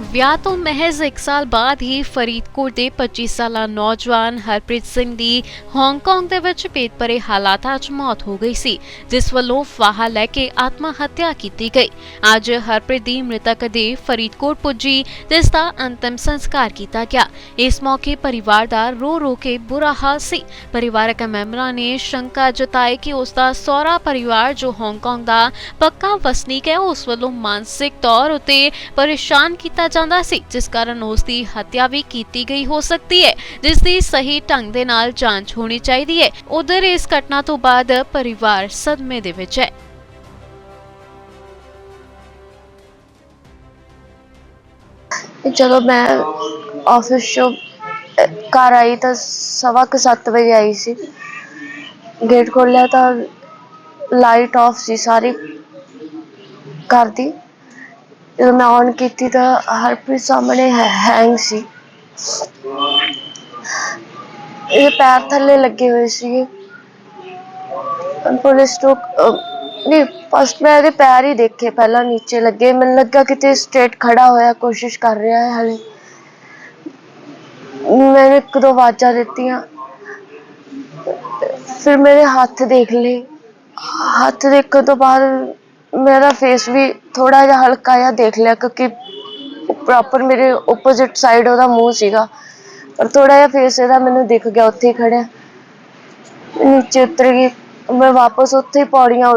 ਵਿਆਹ ਤੋਂ ਮਹਿਜ਼ 1 ਸਾਲ ਬਾਅਦ ਹੀ ਫਰੀਦਕੋਟ ਦੇ 25 ਸਾਲਾ ਨੌਜਵਾਨ ਹਰਪ੍ਰੀਤ ਸਿੰਘ ਦੀ ਹਾਂਗਕਾਂਗ ਦੇ ਵਿੱਚ ਪੇਟ ਭਰੇ ਹਾਲਾਤਾਂ 'ਚ ਮੌਤ ਹੋ ਗਈ ਸੀ, ਜਿਸ ਵੱਲੋਂ ਫਾਹਾ ਲੈ ਕੇ ਆਤਮਾ ਹੱਤਿਆ ਕੀਤੀ ਗਈ। ਅੱਜ ਹਰਪ੍ਰੀਤ ਦੀ ਮ੍ਰਿਤਕ ਦੇ ਫਰੀਦਕੋਟ ਪੁੱਜੀ ਤੇ ਇਸ ਦਾ ਅੰਤਿਮ ਸੰਸਕਾਰ ਕੀਤਾ ਗਿਆ। ਇਸ ਮੌਕੇ ਪਰਿਵਾਰ ਦਾ ਰੋ ਰੋ ਕੇ ਬੁਰਾ ਹਾਲ ਸੀ। ਪਰਿਵਾਰਕ ਮੈਂਬਰਾਂ ਨੇ ਸ਼ੰਕਾ ਜਤਾਈ ਕਿ ਉਸ ਦਾ ਸਹੁਰਾ ਪਰਿਵਾਰ ਜੋ ਹਾਂਗਕਾਂਗ ਦਾ ਪੱਕਾ ਵਸਨੀਕ ਹੈ, ਉਸ ਵੱਲੋਂ ਮਾਨਸਿਕ ਤੌਰ ਉਤੇ ਪਰੇਸ਼ਾਨ ਕੀਤਾ ਜਾਂਦਾ ਸੀ, ਜਿਸ ਕਾਰਨ ਉਸ ਦੀ ਹੱਤਿਆ ਵੀ ਕੀਤੀ ਗਈ ਹੋ ਸਕਦੀ ਹੈ ਜਿਸ ਦੀ ਸਹੀ ਢੰਗ ਦੇ ਨਾਲ ਜਾਂਚ ਹੋਣੀ ਚਾਹੀਦੀ ਹੈ। ਉਧਰ ਇਸ ਘਟਨਾ ਤੋਂ ਬਾਅਦ ਪਰਿਵਾਰ ਸਦਮੇ ਦੇ ਵਿੱਚ ਹੈ। ਜਦੋਂ ਮੈਂ ਆਫਿਸ ਚੋਂ, ਘਰ ਆਈ ਤਾਂ ਸਵਾ ਕੁ ਸੱਤ ਵਜੇ ਆਈ ਸੀ। ਗੇਟ ਖੋਲ੍ਹਿਆ ਤਾਂ ਲਾਈਟ ਆਫ ਸੀ ਸਾਰੀ। ਘਰ ਦੀ ਜਦੋਂ ਮੈਂ ਔਨ ਕੀਤੀ ਤਾਂ ਹਰਪ੍ਰੀਤ ਸਾਹਮਣੇ ਹੈਂਗ ਸੀ। ਇਹ ਪੈਰ ਥੱਲੇ ਲੱਗੇ ਹੋਏ ਸੀਗੇ। ਪੁਲਿਸ ਤੋਂ ਨਹੀਂ ਫਸਟ ਮੈਂ ਇਹਦੇ ਪੈਰ ਹੀ ਦੇਖੇ ਪਹਿਲਾਂ ਨੀਚੇ ਲੱਗੇ। ਮੈਨੂੰ ਲੱਗਾ ਕਿਤੇ ਸਟ੍ਰੇਟ ਖੜਾ ਹੋਇਆ, ਕੋਸ਼ਿਸ਼ ਕਰ ਰਿਹਾ ਹੈ ਹਲੇ। ਮੈंने ਇੱਕ ਦੋ ਆਵਾਜ਼ਾਂ ਦਿੱਤੀਆਂ। ਫਿਰ ਮੇਰੇ ਹੱਥ ਦੇਖ ਲਏ। ਹੱਥ ਦੇਖਣ ਤੋਂ ਬਾਅਦ ਮੇਰਾ ਫੇਸ ਵੀ ਥੋੜਾ ਜਿਹਾ ਹਲਕਾ ਜਿਹਾ ਦੇਖ ਲਿਆ ਕਿਉਂਕਿ ਪ੍ਰੋਪਰ ਮੇਰੇ ਆਪੋਜ਼ਿਟ ਸਾਈਡ ਉਹਦਾ ਮੂੰਹ ਸੀਗਾ। ਪਰ ਥੋੜਾ ਜਿਹਾ ਫੇਸ ਇਹਦਾ ਮੈਨੂੰ ਦਿਖ ਗਿਆ, ਉੱਥੇ ਹੀ ਖੜਿਆ ਨੀਚੇ ਉਤਰ ਗਈ, ਮੈਂ ਵਾਪਸ ਉੱਥੇ ਹੀ ਪੌੜੀਆਂ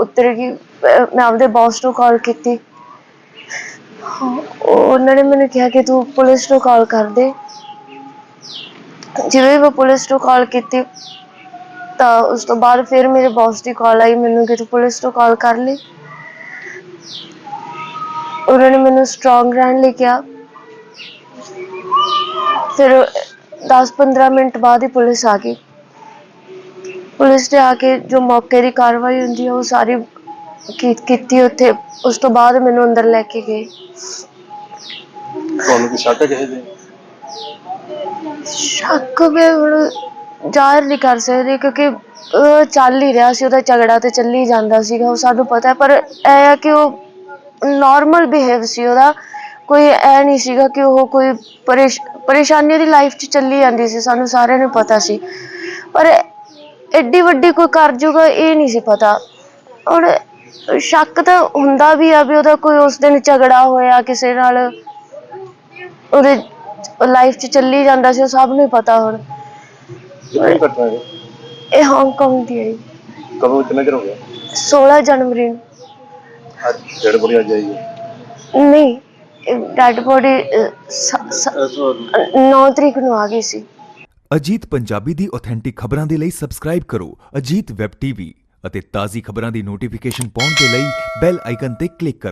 ਉਤਰ ਗਈ, ਮੈਂ ਆਪਦੇ ਬੌਸ ਨੂੰ ਕਾਲ ਕੀਤੀ। ਉਹਨਾਂ ਨੇ ਮੈਨੂੰ ਕਿਹਾ ਕਿ ਤੂੰ ਪੁਲਿਸ ਨੂੰ ਕਾਲ ਕਰ ਦੇ। ਜਿਵੇਂ ਮੈਂ ਪੁਲਿਸ ਨੂੰ ਕਾਲ ਕੀਤੀ ਤਾਂ ਉਸ ਤੋਂ ਬਾਅਦ ਫਿਰ ਮੇਰੇ ਬੌਸ ਦੀ ਕਾਲ ਆਈ ਮੈਨੂੰ ਕਿ ਤੂੰ ਪੁਲਿਸ ਨੂੰ ਕਾਲ ਕਰ ਲਈ। ਉਹਨਾਂ ਨੇ ਮੈਨੂੰ ਸਟਰੋਂਗ ਰਹਿਣ ਲਈ ਕਿਹਾ। ਫਿਰ 10-15 ਮਿੰਟ ਬਾਅਦ ਹੀ ਪੁਲਿਸ ਆ ਗਈ। ਪੁਲਿਸ ਨੇ ਆ ਕੇ ਜੋ ਮੌਕੇ ਦੀ ਕਾਰਵਾਈ ਹੁੰਦੀ ਹੈ ਉਹ ਸਾਰੀ ਕੀਤੀ ਉੱਥੇ। ਉਸ ਤੋਂ ਬਾਅਦ ਮੈਨੂੰ ਅੰਦਰ ਲੈ ਕੇ ਗਏ। ਤੁਹਾਨੂੰ ਕੀ ਸ਼ੱਕ ਹੈ ਕਿਸੇ ਦੇ? ਸ਼ੱਕ ਮੈਂ ਹੁਣ ਜ਼ਾਹਿਰ ਨਹੀਂ ਕਰ ਸਕਦੇ ਕਿਉਂਕਿ ਉਹ ਚੱਲ ਹੀ ਰਿਹਾ ਸੀ, ਉਹਦਾ ਝਗੜਾ ਤੇ ਚੱਲੀ ਜਾਂਦਾ ਸੀਗਾ, ਉਹ ਸਾਨੂੰ ਪਤਾ ਹੈ, ਪਰ ਇਹ ਆ ਕਿ ਉਹ ਨਾਰਮਲ ਬਿਹੇਵ ਸੀ, ਉਹਦਾ ਕੋਈ ਐ ਨਹੀਂ ਸੀਗਾ ਕਿ ਉਹ ਕੋਈ ਪਰੇਸ਼ ਪਰੇਸ਼ਾਨੀ ਦੀ ਲਾਈਫ 'ਚ ਚੱਲੀ ਜਾਂਦੀ ਸੀ, ਸਾਨੂੰ ਸਾਰਿਆਂ ਨੂੰ ਪਤਾ ਸੀ। ਪਰ ਐਡੀ ਵੱਡੀ ਕੋਈ ਕਰ ਜੂਗਾ ਇਹ ਨਹੀਂ ਸੀ ਪਤਾ। ਔਰ ਸ਼ੱਕ ਤਾਂ ਹੁੰਦਾ ਵੀ ਆ ਵੀ ਉਹਦਾ ਕੋਈ ਉਸ ਦਿਨ ਝਗੜਾ ਹੋਇਆ, ਕਿਸੇ ਨਾਲ ਉਹਦੇ ਲਾਈਫ 'ਚ ਚੱਲੀ ਜਾਂਦਾ ਸੀ, ਉਹ ਸਭ ਨੂੰ ਹੀ ਪਤਾ ਹੁਣ। ਕਿੰਨੀ ਘਟਨਾ ਹੈ ਇਹ ਹਾਂਗਕਾਂਗ ਦੀ ਹੈ ਜੀ। ਕਦੋਂ ਕਿੰਨਾ ਚਿਰ ਹੋ ਗਿਆ 16 ਜਨਵਰੀ ਨੂੰ। ਅੱਜ ਡੇਢ ਬੜੀ ਅੱਜ ਆਈ ਹੈ। ਨਹੀਂ ਡੈਡ ਬੋਡੀ 9 ਤਰੀਕ ਨੂੰ ਆ ਗਈ ਸੀ। ਅਜੀਤ ਪੰਜਾਬੀ ਦੀ ਆਥੈਂਟਿਕ ਖਬਰਾਂ ਦੇ ਲਈ ਸਬਸਕ੍ਰਾਈਬ ਕਰੋ ਅਜੀਤ ਵੈਬ ਟੀਵੀ ਅਤੇ ਤਾਜ਼ੀ ਖਬਰਾਂ ਦੀ ਨੋਟੀਫਿਕੇਸ਼ਨ ਪਾਉਣ ਦੇ ਲਈ ਬੈਲ ਆਈਕਨ ਤੇ ਕਲਿੱਕ ਕਰੋ।